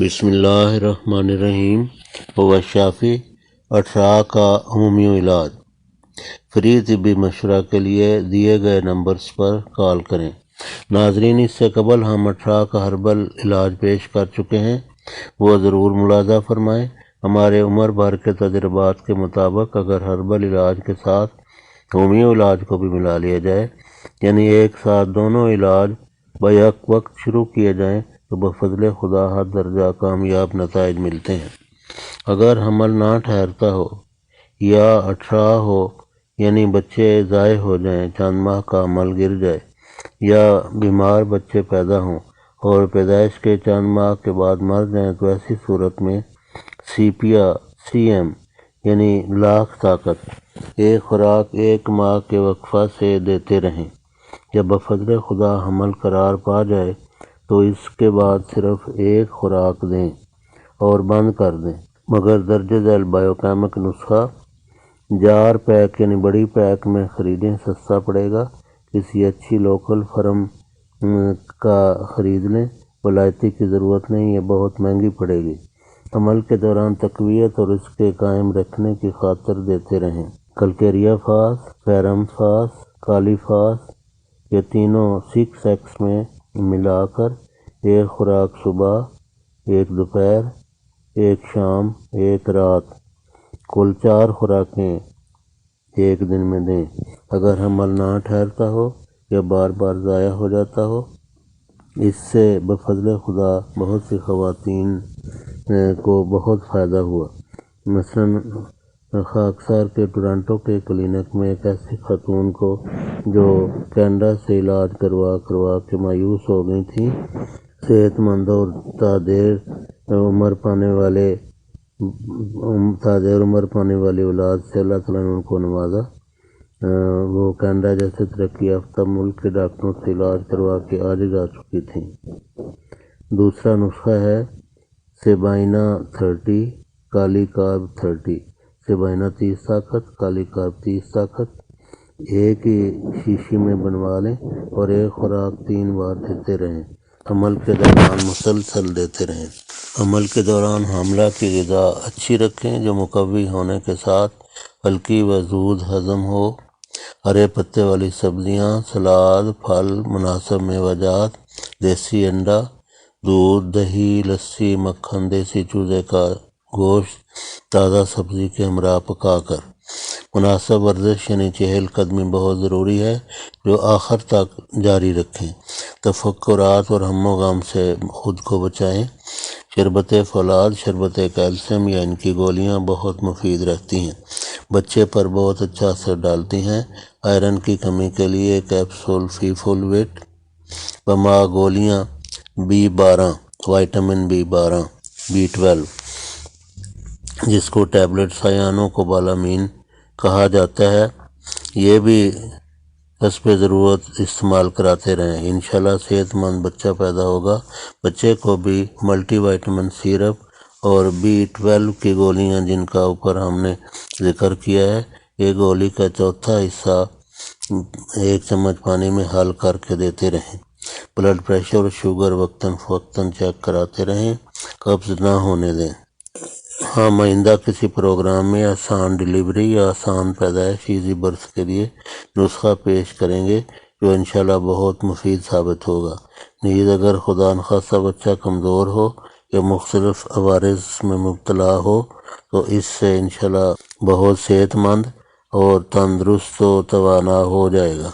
बिसमीम वशाफ़ी अठरा का अमूमी इलाज फ्री तबी मशवरा के लिए दिए गए नंबर्स पर कॉल करें। नाजरीन, इससे कबल हम अठरा का हर्बल इलाज पेश कर चुके हैं। वो ज़रूर मुलाजा फरमाएँ। हमारे उम्र भर के तजर्बात के मुताबिक अगर हर्बल इलाज के साथ होमियो इलाज को भी मिला लिया जाए, यानी एक साथ दोनों इलाज बैक वक्त शुरू किए जाएँ तो बफजल खुदा हर दर्जा कामयाब नतज मिलते हैं। अगर हमल ना ठहरता हो, या अठरा हो, यानी बच्चे ज़ाय हो जाएँ, चंद माह का अमल गिर जाए, या बीमार बच्चे पैदा हों, और पैदाइश के चंद माह के बाद मर जाएँ तो ऐसी सूरत में सी पी आ सी एम यानी लाख ताकत, एक खुराक एक माह के वक्फा से देते रहें। जब बफजल खुदा हमल करार पा जाए तो इसके बाद सिर्फ़ एक खुराक दें और बंद कर दें। मगर दर्ज झैल बायोकेमिक नुस्खा, जार पैक यानी बड़ी पैक में ख़रीदें, सस्ता पड़ेगा। किसी अच्छी लोकल फर्म का ख़रीद लें। वलायती की ज़रूरत नहीं है बहुत महँगी पड़ेगी। अमल के दौरान तकवीत और इसके कायम रखने की खातर देते रहें। कलकेरिया फास फैरम फास, काली फास, ये तीनों सिक्स एक्स में मिलाकर, एक खुराक सुबह, एक दोपहर, एक शाम, एक रात। कुल चार खुराकें एक दिन में दें। अगर हमल ना ठहरता हो या बार बार ज़ाया हो जाता हो, इससे बफजल खुदा बहुत सी खवातीन को बहुत फ़ायदा हुआ। मसलन खाकसार के टोरंटो के क्लिनिक में एक ऐसी खातून को जो कैनेडा से इलाज करवा करवा के मायूस हो गई थी, सेहतमंद और तादेर उम्र पाने वाले तादेर उम्र पाने वाली औलाद से अल्लाह ताला ने उनको नवाजा। वो कैनेडा जैसे तरक्की याफ्ता मुल्क के डॉक्टरों से इलाज करवा के आज जा चुकी थी। दूसरा नुस्खा है, sabina thirty, kali carb thirty. Sabina तीस ताकत काली कार्ब तीस ताकत एक ही शीशी में बनवा लें और एक खुराक तीन बार देते रहें। अमल के दौरान मुसलसल देते रहें। अमल के दौरान हमला की गज़ा अच्छी रखें जो मुकवी होने के साथ हल्की व दूध हज़म हो। हरे पत्ते वाली सब्ज़ियाँ, सलाद फल मुनासब मेवाजात देसी अंडा दूध दही लस्सी मक्खन देसी चूज़े का गोश्त, ताज़ा सब्ज़ी के हमरा पका कर मुनासब वर्जिश यानी चहल कदमी बहुत ज़रूरी है, जो आखिर तक जारी रखें। तफक्रात और हम गम से ख़ुद को बचाएँ। शरबत फौलाद, शरबत कैल्शियम, या इनकी गोलियाँ बहुत मुफीद रहती हैं। बच्चे पर बहुत अच्छा असर डालती हैं। आयरन की कमी के लिए कैप्सूल फ़ी फुल वेट, बमा गोलियाँ, बी बारह, वाइटामिन बी बारह, बी ट्वेल्व। जिसको टैबलेट सयानों को बालामीन कहा जाता है, ये भी हसब ज़रूरत इस्तेमाल कराते रहें। इन सेहतमंद बच्चा पैदा होगा। बच्चे को भी मल्टी वाइटमिन सिरप और बी ट्वेल्व की गोलियाँ जिनका ऊपर हमने ज़िक्र किया है, ये गोली का चौथा हिस्सा एक चम्मच पानी में हल करके देते रहें। ब्लड प्रेशर और शुगर वक्ता फ़क्ता चेक कराते रहें। कब्ज़ ना होने दें। हम आइंदा किसी प्रोग्राम में आसान डिलीवरी या आसान पैदाइश ईजी बर्थ के लिए नुस्खा पेश करेंगे, जो इन बहुत मुफीद साबित होगा। नीज अगर खुदा नखासा बच्चा कमज़ोर हो या मुख्तलिफ़ अवारज में मुबतला हो तो इससे इन बहुत सेहतमंद और तंदरुस्त व तवाना हो जाएगा।